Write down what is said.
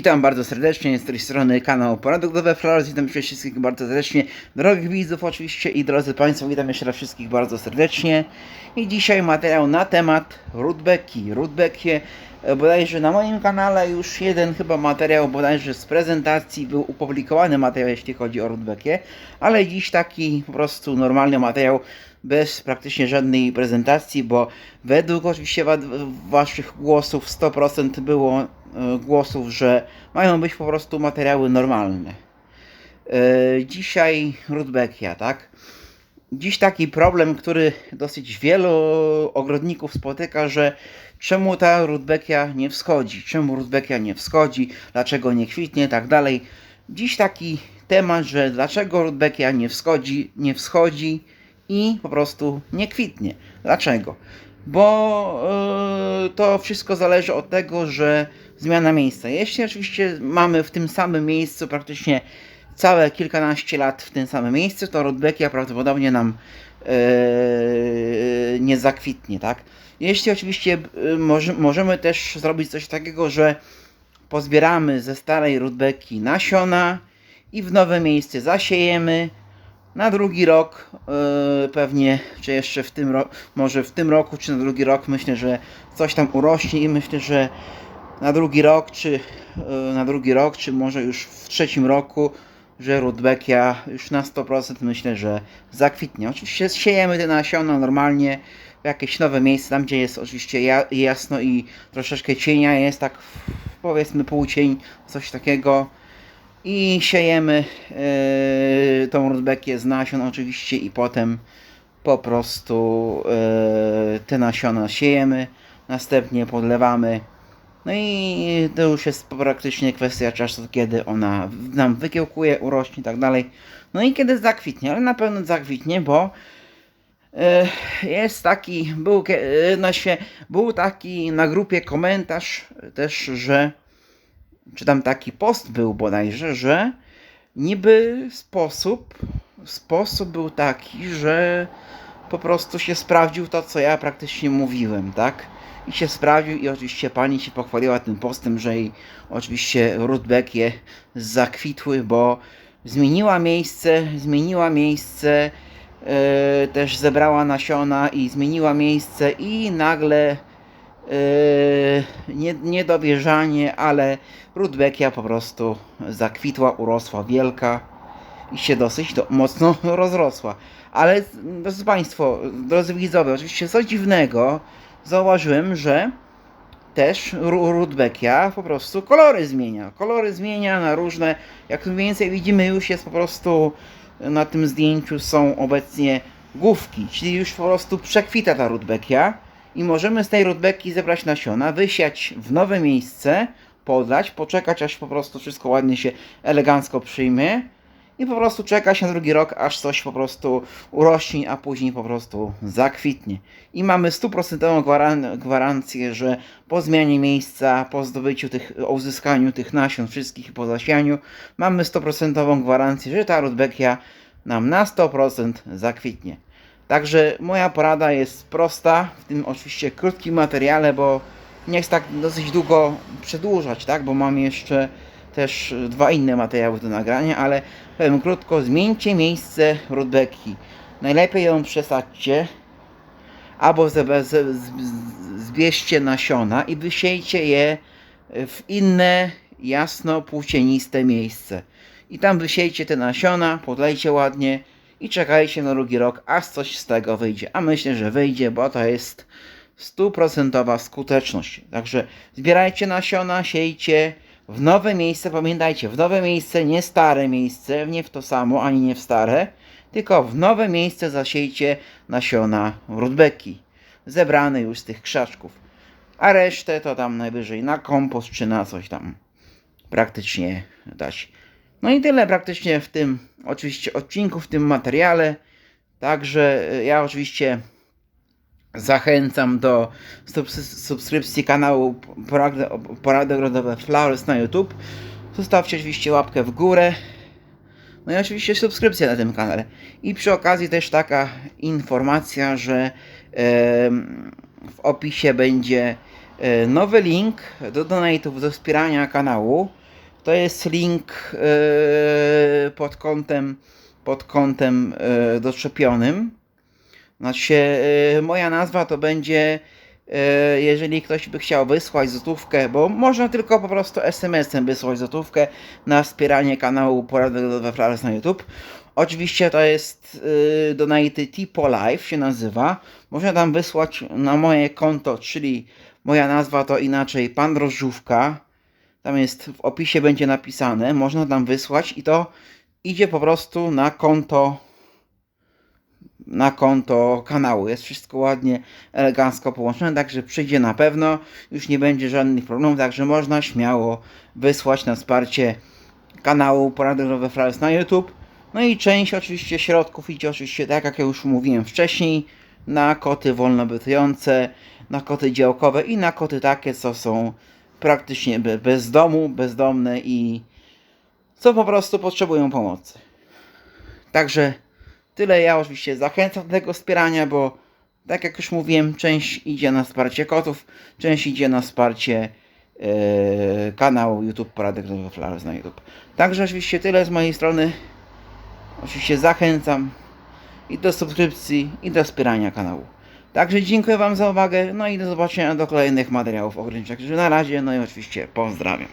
Witam bardzo serdecznie, z tej strony kanał Paradokowe Flores. Witam wszystkich bardzo serdecznie, drogich widzów oczywiście i drodzy Państwo, witam jeszcze raz wszystkich bardzo serdecznie. I dzisiaj materiał na temat Rudbeki. Rudbekie, e, bodajże na moim kanale już jeden chyba materiał bodajże z prezentacji był opublikowany materiał, jeśli chodzi o Rudbekie, ale dziś taki po prostu normalny materiał bez praktycznie żadnej prezentacji, bo według oczywiście wa- Waszych głosów 100% było e, głosów, że mają być po prostu materiały normalne. E, Dzisiaj Rudbekia, tak? Dziś taki problem, który dosyć wielu ogrodników spotyka, że czemu ta Rudbekia nie wschodzi, czemu Rudbekia nie wschodzi, dlaczego nie kwitnie, tak dalej. Dziś taki temat, że dlaczego Rudbekia nie wschodzi, nie wschodzi i po prostu nie kwitnie. Dlaczego? Bo yy, to wszystko zależy od tego, że zmiana miejsca. Jeśli oczywiście mamy w tym samym miejscu praktycznie całe kilkanaście lat w tym samym miejscu, to Rudbeckia prawdopodobnie nam yy, nie zakwitnie, tak? Jeśli oczywiście yy, może, możemy też zrobić coś takiego, że pozbieramy ze starej Rudbeki nasiona i w nowe miejsce zasiejemy, na drugi rok yy, pewnie, czy jeszcze w tym roku, może w tym roku, czy na drugi rok, myślę, że coś tam urośnie i myślę, że na drugi rok, czy yy, na drugi rok, czy może już w trzecim roku, że Rudbeckia już na 100% myślę, że zakwitnie. Oczywiście siejemy te nasiona normalnie w jakieś nowe miejsce, tam gdzie jest oczywiście ja, jasno i troszeczkę cienia jest, tak powiedzmy półcień, coś takiego i siejemy yy, tą rudbekię z nasion oczywiście i potem po prostu yy, te nasiona siejemy, następnie podlewamy. No i to już jest praktycznie kwestia czasu, kiedy ona nam wykiełkuje, urośnie i tak dalej. No i kiedy zakwitnie, ale na pewno zakwitnie, bo yy, jest taki, był, na był taki na grupie komentarz też, że czy tam taki post był bodajże, że niby sposób, sposób był taki, że po prostu się sprawdził to, co ja praktycznie mówiłem, tak? I się sprawdził i oczywiście pani się pochwaliła tym postem, że jej oczywiście Rudbekie zakwitły, bo zmieniła miejsce, zmieniła miejsce, e, też zebrała nasiona i zmieniła miejsce i nagle Yy, nie, niedowierzanie, ale Rudbeckia po prostu zakwitła, urosła wielka i się dosyć do, mocno rozrosła. Ale drodzy Państwo, drodzy widzowie, oczywiście co dziwnego, zauważyłem, że też Ru- Rudbeckia po prostu kolory zmienia. Kolory zmienia na różne, jak tu więcej widzimy już jest po prostu na tym zdjęciu są obecnie główki, czyli już po prostu przekwita ta Rudbeckia i możemy z tej rudbeki zebrać nasiona, wysiać w nowe miejsce, podlać, poczekać aż po prostu wszystko ładnie się elegancko przyjmie i po prostu czekać na drugi rok, aż coś po prostu urośnie, a później po prostu zakwitnie. I mamy stuprocentową gwaran- gwarancję, że po zmianie miejsca, po zdobyciu tych, uzyskaniu tych nasion wszystkich po zasianiu, mamy stuprocentową gwarancję, że ta rudbekia nam na 100% zakwitnie. Także moja porada jest prosta, w tym oczywiście krótkim materiale, bo nie chcę tak dosyć długo przedłużać, tak? Bo mam jeszcze też dwa inne materiały do nagrania, ale powiem krótko, zmieńcie miejsce rudbeki. Najlepiej ją przesadźcie, albo zbierzcie nasiona i wysiejcie je w inne, jasno płócieniste miejsce. I tam wysiejcie te nasiona, podlejcie ładnie i czekajcie na drugi rok, aż coś z tego wyjdzie. A myślę, że wyjdzie, bo to jest stuprocentowa skuteczność. Także zbierajcie nasiona, siejcie w nowe miejsce. Pamiętajcie, w nowe miejsce, nie stare miejsce, nie w to samo, ani nie w stare, tylko w nowe miejsce zasiejcie nasiona rudbeki, zebrane już z tych krzaczków. A resztę to tam najwyżej na kompost czy na coś tam praktycznie dać. No i tyle praktycznie w tym oczywiście odcinku, w tym materiale. Także e, ja oczywiście zachęcam do subs- subskrypcji kanału Porady, Ogrodowe Flowers na YouTube. Zostawcie oczywiście łapkę w górę. No i oczywiście subskrypcję na tym kanale. I przy okazji też taka informacja, że w opisie będzie e, nowy link do donate'ów, do wspierania kanału. To jest link yy, pod kątem, pod kątem yy, doczepionym. Znaczy, yy, moja nazwa to będzie, jeżeli ktoś by chciał wysłać złotówkę, bo można tylko po prostu SMS-em wysłać złotówkę na wspieranie kanału Porady we Flores na YouTube. Oczywiście to jest Donate Tipo Live się nazywa. Można tam wysłać na moje konto, czyli moja nazwa to inaczej Pan Drożdżówka. Tam jest w opisie będzie napisane, można tam wysłać i to idzie po prostu na konto na konto kanału. Jest wszystko ładnie, elegancko połączone, także przyjdzie na pewno. Już nie będzie żadnych problemów, także można śmiało wysłać na wsparcie kanału Porady we Flores na YouTube. No i część oczywiście środków idzie oczywiście, tak jak ja już mówiłem wcześniej, na koty wolnobytujące, na koty działkowe i na koty takie, co są praktycznie be- bez domu, bezdomne i co po prostu potrzebują pomocy. Także tyle ja oczywiście zachęcam do tego wspierania, bo tak jak już mówiłem, część idzie na wsparcie kotów, część idzie na wsparcie e, kanału YouTube Poradek Flowers na YouTube. Także oczywiście tyle z mojej strony. Oczywiście zachęcam i do subskrypcji, i do wspierania kanału. Także dziękuję Wam za uwagę, no i do zobaczenia do kolejnych materiałów ograniczek. Na razie, no i oczywiście pozdrawiam.